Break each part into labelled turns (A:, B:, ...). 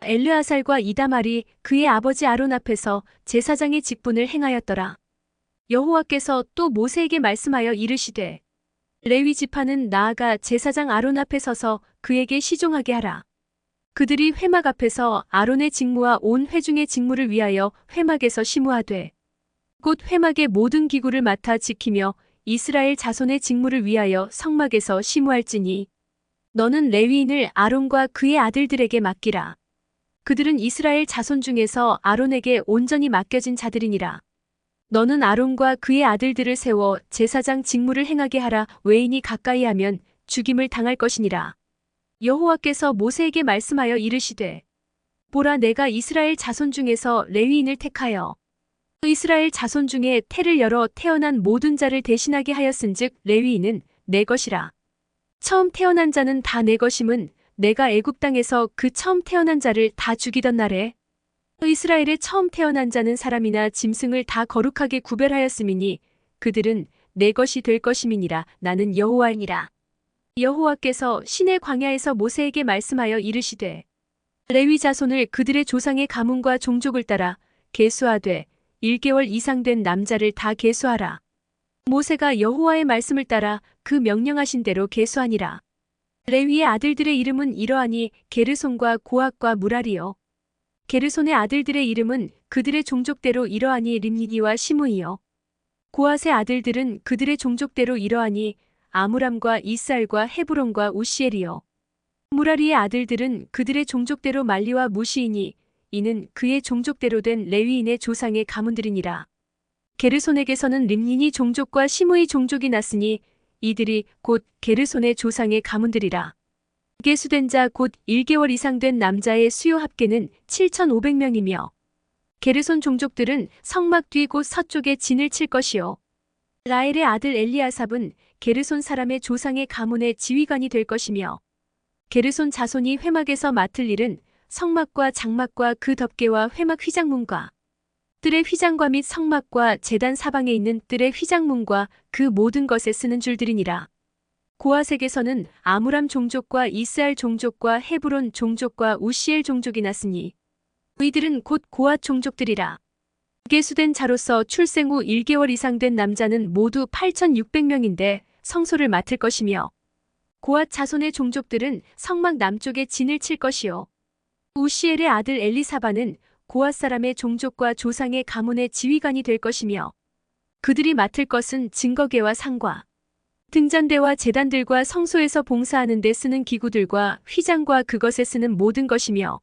A: 엘르아살과 이다말이 그의 아버지 아론 앞에서 제사장의 직분을 행하였더라. 여호와께서 또 모세에게 말씀하여 이르시되 레위 지파는 나아가 제사장 아론 앞에 서서 그에게 시종하게 하라. 그들이 회막 앞에서 아론의 직무와 온 회중의 직무를 위하여 회막에서 심우하되 곧 회막의 모든 기구를 맡아 지키며 이스라엘 자손의 직무를 위하여 성막에서 심우할지니 너는 레위인을 아론과 그의 아들들에게 맡기라. 그들은 이스라엘 자손 중에서 아론에게 온전히 맡겨진 자들이니라. 너는 아론과 그의 아들들을 세워 제사장 직무를 행하게 하라 외인이 가까이 하면 죽임을 당할 것이니라. 여호와께서 모세에게 말씀하여 이르시되 보라 내가 이스라엘 자손 중에서 레위인을 택하여 이스라엘 자손 중에 태를 열어 태어난 모든 자를 대신하게 하였은즉 레위인은 내 것이라. 처음 태어난 자는 다 내 것임은 내가 애굽 땅에서 그 처음 태어난 자를 다 죽이던 날에 이스라엘의 처음 태어난 자는 사람이나 짐승을 다 거룩하게 구별하였음이니 그들은 내 것이 될 것임이니라 나는 여호와이니라. 여호와께서 신의 광야에서 모세에게 말씀하여 이르시되 레위 자손을 그들의 조상의 가문과 종족을 따라 계수하되 1개월 이상 된 남자를 다 계수하라. 모세가 여호와의 말씀을 따라 그 명령하신 대로 계수하니라. 레위의 아들들의 이름은 이러하니 게르손과 고학과 무라리요. 게르손의 아들들의 이름은 그들의 종족대로 이러하니 림니디와 시므이요. 고앗의 아들들은 그들의 종족대로 이러하니 아무람과 이살과 헤브론과 우시엘이요. 무라리의 아들들은 그들의 종족대로 말리와 무시이니 이는 그의 종족대로 된 레위인의 조상의 가문들이니라. 게르손에게서는 림닌이 종족과 시므이 종족이 났으니 이들이 곧 게르손의 조상의 가문들이라. 계수된 자 곧 1개월 이상 된 남자의 수요 합계는 7,500명이며 게르손 종족들은 성막 뒤곧 서쪽에 진을 칠 것이요. 라엘의 아들 엘리아삽은 게르손 사람의 조상의 가문의 지휘관이 될 것이며 게르손 자손이 회막에서 맡을 일은 성막과 장막과 그 덮개와 회막 휘장문과 뜰의 휘장과 및 성막과 재단 사방에 있는 뜰의 휘장문과 그 모든 것에 쓰는 줄들이니라. 고아색에서는 아무람 종족과 이스알 종족과 헤브론 종족과 우시엘 종족이 났으니 이들은 곧 고아 종족들이라. 계수된 자로서 출생 후 1개월 이상 된 남자는 모두 8,600명인데 성소를 맡을 것이며 고앗 자손의 종족들은 성막 남쪽에 진을 칠 것이요. 우시엘의 아들 엘리사바는 고앗 사람의 종족과 조상의 가문의 지휘관이 될 것이며 그들이 맡을 것은 증거계와 상과 등잔대와 재단들과 성소에서 봉사하는 데 쓰는 기구들과 휘장과 그것에 쓰는 모든 것이며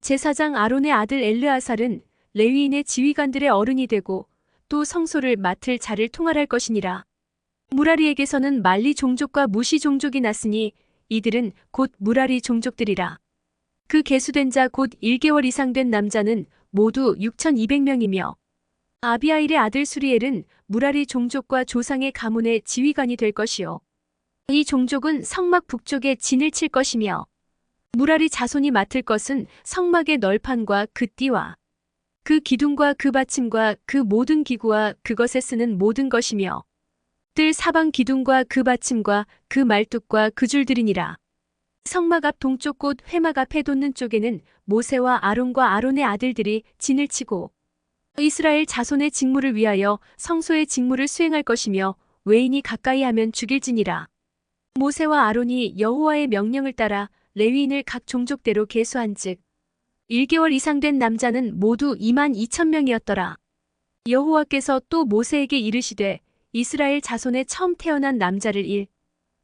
A: 제사장 아론의 아들 엘르아살은 레위인의 지휘관들의 어른이 되고 또 성소를 맡을 자를 통할할 것이니라. 무라리에게서는 말리 종족과 무시 종족이 났으니 이들은 곧 무라리 종족들이라. 그 계수된 자 곧 1개월 이상 된 남자는 모두 6,200명이며 아비아일의 아들 수리엘은 무라리 종족과 조상의 가문의 지휘관이 될 것이요. 이 종족은 성막 북쪽에 진을 칠 것이며 무라리 자손이 맡을 것은 성막의 널판과 그 띠와 그 기둥과 그 받침과 그 모든 기구와 그것에 쓰는 모든 것이며 뜰 사방 기둥과 그 받침과 그 말뚝과 그 줄들이니라. 성막 앞 동쪽 곳 회막 앞에 돋는 쪽에는 모세와 아론과 아론의 아들들이 진을 치고 이스라엘 자손의 직무를 위하여 성소의 직무를 수행할 것이며 외인이 가까이 하면 죽일지니라. 모세와 아론이 여호와의 명령을 따라 레위인을 각 종족대로 계수한즉 1개월 이상 된 남자는 모두 2만 2천 명이었더라. 여호와께서 또 모세에게 이르시되 이스라엘 자손의 처음 태어난 남자를 1,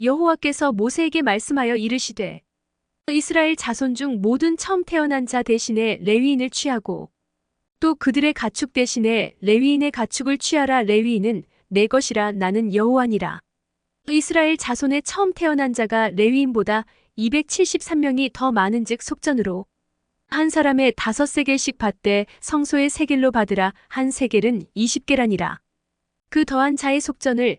A: 여호와께서 모세에게 말씀하여 이르시되 이스라엘 자손 중 모든 처음 태어난 자 대신에 레위인을 취하고 또 그들의 가축 대신에 레위인의 가축을 취하라 레위인은 내 것이라 나는 여호와니라. 이스라엘 자손의 처음 태어난 자가 레위인보다 273명이 더 많은즉 속전으로 한 사람의 다섯 세겔씩 받되 성소의 세겔로 받으라 한 세겔은 20개라니라. 그 더한 자의 속전을